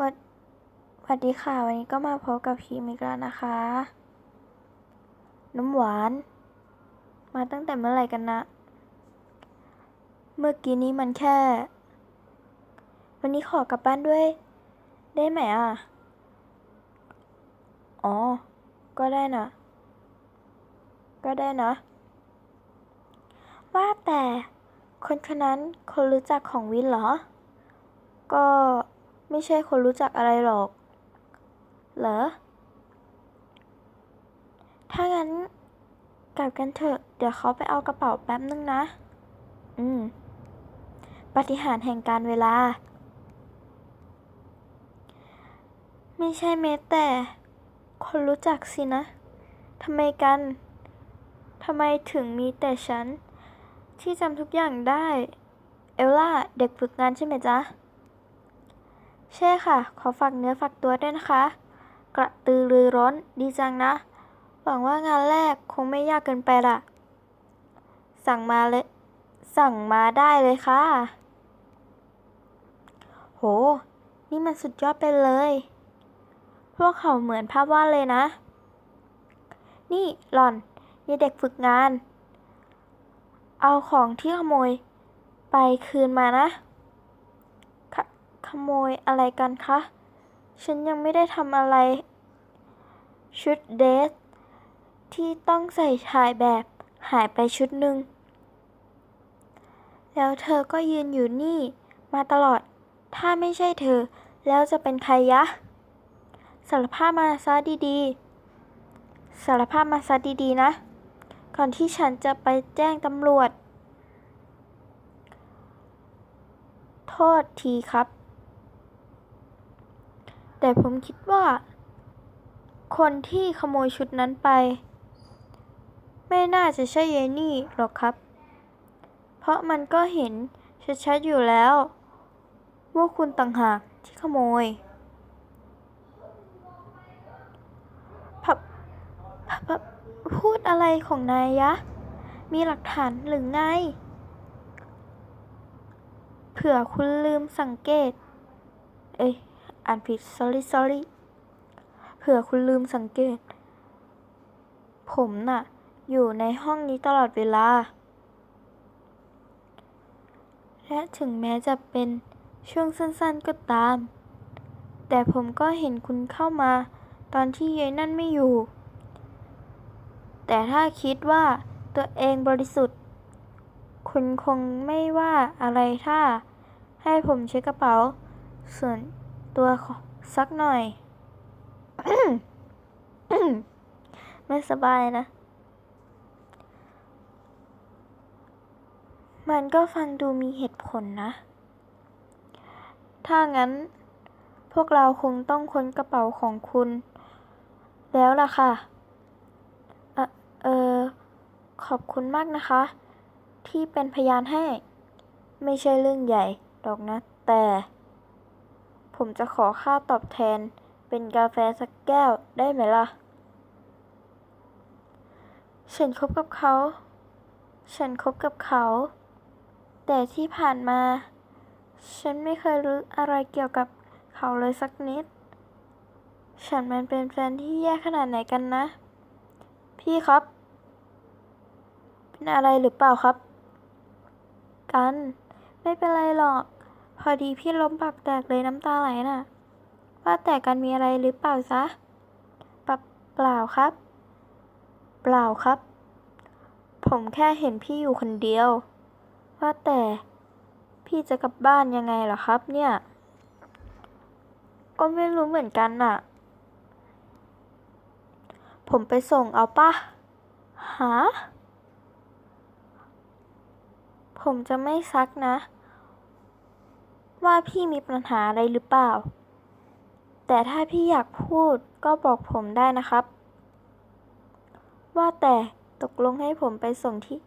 วัดสวัสดีค่ะ วันนี้ก็มาพบกับพีมอีกแล้วนะคะ น้ำหวาน มาตั้งแต่เมื่อไหร่กันนะ เมื่อกี้นี้มันแค่ วันนี้ขอกลับบ้านด้วย ได้ไหมอะ อ๋อ ก็ได้นะ ก็ได้นะ ว่าแต่คนคนนั้นคนรู้จักของวินเหรอ ก็ ไม่ใช่คนรู้จักอะไรหรอก เหรอ ถ้างั้นกลับกันเถอะ เดี๋ยวเขาไปเอากระเป๋าแป๊บนึงนะ อืม ปฏิหารแห่งการเวลา ไม่ใช่แม้แต่ คนรู้จักสินะ ทำไมกัน ทำไมถึงมีแต่ฉัน ที่จำทุกอย่างได้ เอลล่า เด็กฝึกงานใช่ไหมจ๊ะ ใช่ค่ะ ขอฝากเนื้อฝากตัวด้วยนะคะ กระตือรือร้นดีจังนะ หวังว่างานแรกคงไม่ยากเกินไปล่ะ สั่งมาเลย สั่งมาได้เลยค่ะ โห นี่มันสุดยอดไปเลย พวกเขาเหมือนภาพวาดเลยนะ นี่หล่อนนี่เด็กฝึกงาน เอาของที่ขโมย ไปคืนมานะ โมยอะไรกันคะ ฉันยังไม่ได้ทำอะไร ชุดเดรสที่ต้องใส่ถ่ายแบบหายไปชุดหนึ่ง แล้วเธอก็ยืนอยู่นี่มาตลอด ถ้าไม่ใช่เธอ แล้วจะเป็นใครยะ สารภาพมาซะดีๆ สารภาพมาซะดีๆนะ ก่อนที่ฉันจะไปแจ้งตำรวจ โทษทีครับ แต่ผมคิดว่า คนที่ขโมยชุดนั้นไป ไม่น่าจะใช่เยนี่หรอกครับ เพราะมันก็เห็นชัดๆอยู่แล้ว ว่าคุณต่างหากที่ขโมยพับพับพูดอะไรของนายยะ มีหลักฐานหรือไง เผื่อคุณลืมสังเกต เอ้ย อ่านผิด sorry sorry เผื่อคุณลืมสังเกต ผมน่ะ อยู่ในห้องนี้ตลอดเวลา และถึงแม้จะเป็นช่วงสั้นๆก็ตาม แต่ผมก็เห็นคุณเข้ามาตอนที่ยายนั่นไม่อยู่ แต่ถ้าคิดว่าตัวเองบริสุทธิ์ คุณคงไม่ว่าอะไรถ้า ให้ผมเช็คกระเป๋า ส่วน ตัวสักหน่อย ไม่สบายนะ มันก็ฟังดูมีเหตุผลนะ ถ้างั้นพวกเราคงต้องค้นกระเป๋าของคุณ แล้วล่ะค่ะ เออเออขอบคุณมากนะคะ ที่เป็นพยานให้ ไม่ใช่เรื่องใหญ่หรอกนะ แต่ ผมจะขอค่าตอบแทน เป็นกาแฟสักแก้วได้ไหมล่ะ ฉันคบกับเขา ฉันคบกับเขา แต่ที่ผ่านมา ฉันไม่เคยรู้อะไรเกี่ยวกับเขาเลยสักนิด ฉันมันเป็นแฟนที่แย่ขนาดไหนกันนะ พี่ครับ เป็นอะไรหรือเปล่าครับ กัน ไม่เป็นไรหรอก พอดีพี่ล้มปากแตกเลยน้ำตาไหลน่ะ ว่าแต่กันมีอะไรหรือเปล่าจ๊ะปเปล่าครับ เปล่าครับ ผมแค่เห็นพี่อยู่คนเดียว ว่าแต่พี่จะกลับบ้านยังไงเหรอครับ เนี่ย ก็ไม่รู้เหมือนกันน่ะ ผมไปส่งเอาป่ะหาผมจะไม่ซักนะ ว่าพี่มีปัญหาอะไรหรือเปล่า แต่ถ้าพี่อยากพูดก็บอกผมได้นะครับ ว่าแต่ตกลงให้ผมไปส่งที่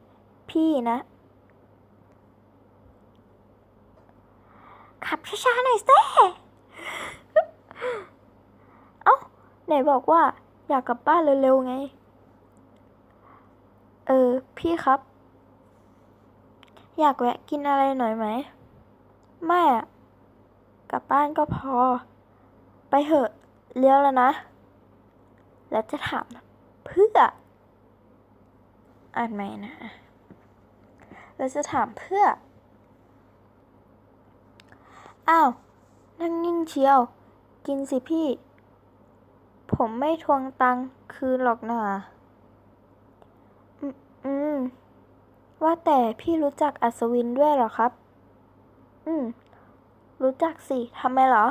พี่นะ ขับช้าๆหน่อยสิเอ้า ไหนบอกว่าอยากกลับบ้านเร็วๆไง เออ พี่ครับ อยากแวะกินอะไรหน่อยไหม ไม่อะกลับบ้านก็พอ ไปเหอะเลี้ยวแล้วนะ แล้วจะถามเพื่อ อ่านไหมนะ แล้วจะถามเพื่อ อ้าว นั่งนิ่งเชียว กินสิพี่ ผมไม่ทวงตังค์คืนหรอกนะอืมอืม ว่าแต่พี่รู้จักอัศวินด้วยเหรอครับ อืม รู้จักสิทำไมเหรอ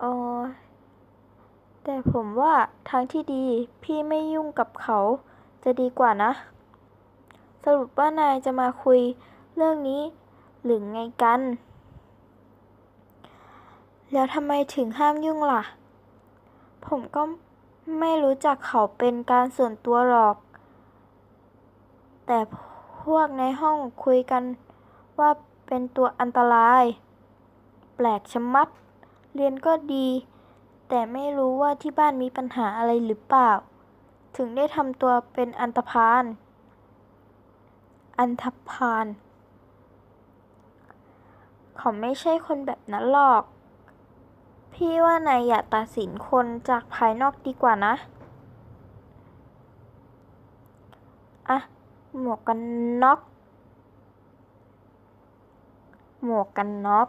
เออแต่ผมว่าทางที่ดีพี่ไม่ยุ่งกับเขาจะดีกว่านะ สรุปว่านายจะมาคุยเรื่องนี้หรือไงกัน แล้วทำไมถึงห้ามยุ่งล่ะ ผมก็ไม่รู้จักเขาเป็นการส่วนตัวหรอก แต่ พวกในห้องคุยกันว่าเป็นตัวอันตราย แปลกชะมัด เรียนก็ดี แต่ไม่รู้ว่าที่บ้านมีปัญหาอะไรหรือเปล่า ถึงได้ทำตัวเป็นอันธพาลอันธพาลเขาไม่ใช่คนแบบนั้นหรอก พี่ว่านายอย่าตัดสินคนจากภายนอกดีกว่านะอะ หมวกกันน็อก หมวกกันน็อก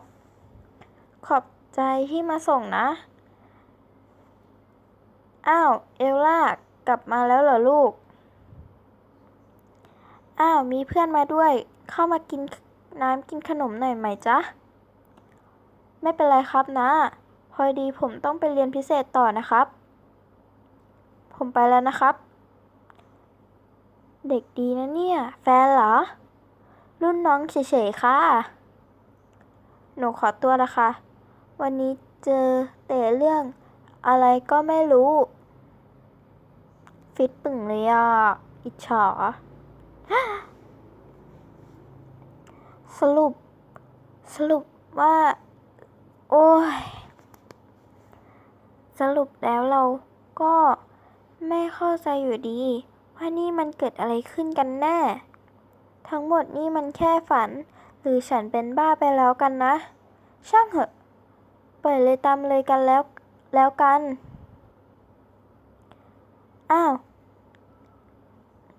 ขอบใจที่มาส่งนะ อ้าว เอลล่ากลับมาแล้วเหรอลูก อ้าว มีเพื่อนมาด้วย เข้ามากินน้ำกินขนมหน่อยไหมจ๊ะ ไม่เป็นไรครับนะ พอดีผมต้องไปเรียนพิเศษต่อนะครับ ผมไปแล้วนะครับ เด็กดีนะเนี่ย แฟนเหรอ รุ่นน้องเฉยๆค่ะ หนูขอตัวนะค่ะ วันนี้เจอแต่เรื่องอะไรก็ไม่รู้ ฟิตปึ่งเลยอะ อิจฉาสรุป สรุปว่า โอ้ย สรุปแล้วเราก็ไม่เข้าใจอยู่ดี ว่านี่มันเกิดอะไรขึ้นกันแน่ ทั้งหมดนี่มันแค่ฝัน หรือฉันเป็นบ้าไปแล้วกันนะ ช่างเหอะปล่อยเลยตามเลยกันแล้วแล้วกัน อ้าว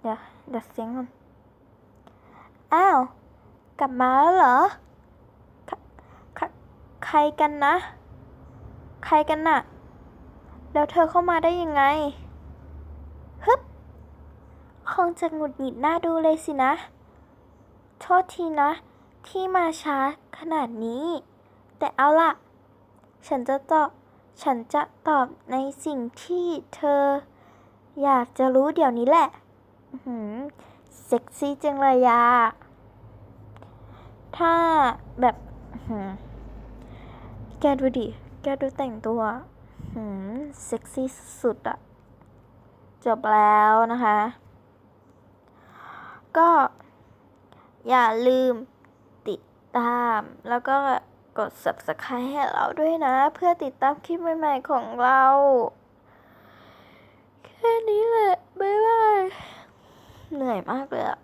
เดี๋ยวเดี๋ยวเสียงก่อน อ้าว กลับมาแล้วเหรอ ใครกันนะ ใครกันน่ะ แล้วเธอเข้ามาได้ยังไง งจะหงุดหงิดหน้าดูเลยสินะ โทษทีนะ ที่มาช้าขนาดนี้ แต่เอาล่ะ ฉันจะตอบ ฉันจะตอบในสิ่งที่เธอ อยากจะรู้เดี๋ยวนี้แหละหืเซ็กซี่จังเลยอะถ้าแบบหืแกดูดิ แกดูแต่งตัวหืเซ็กซี่สุดอะจบแล้วนะคะ ก็อย่าลืมติดตาม แล้วก็กด subscribe ให้เราด้วยนะ เพื่อติดตามคลิปใหม่ ๆ ของเรา แค่นี้แหละ บ๊ายบาย เหนื่อยมากเลยอะ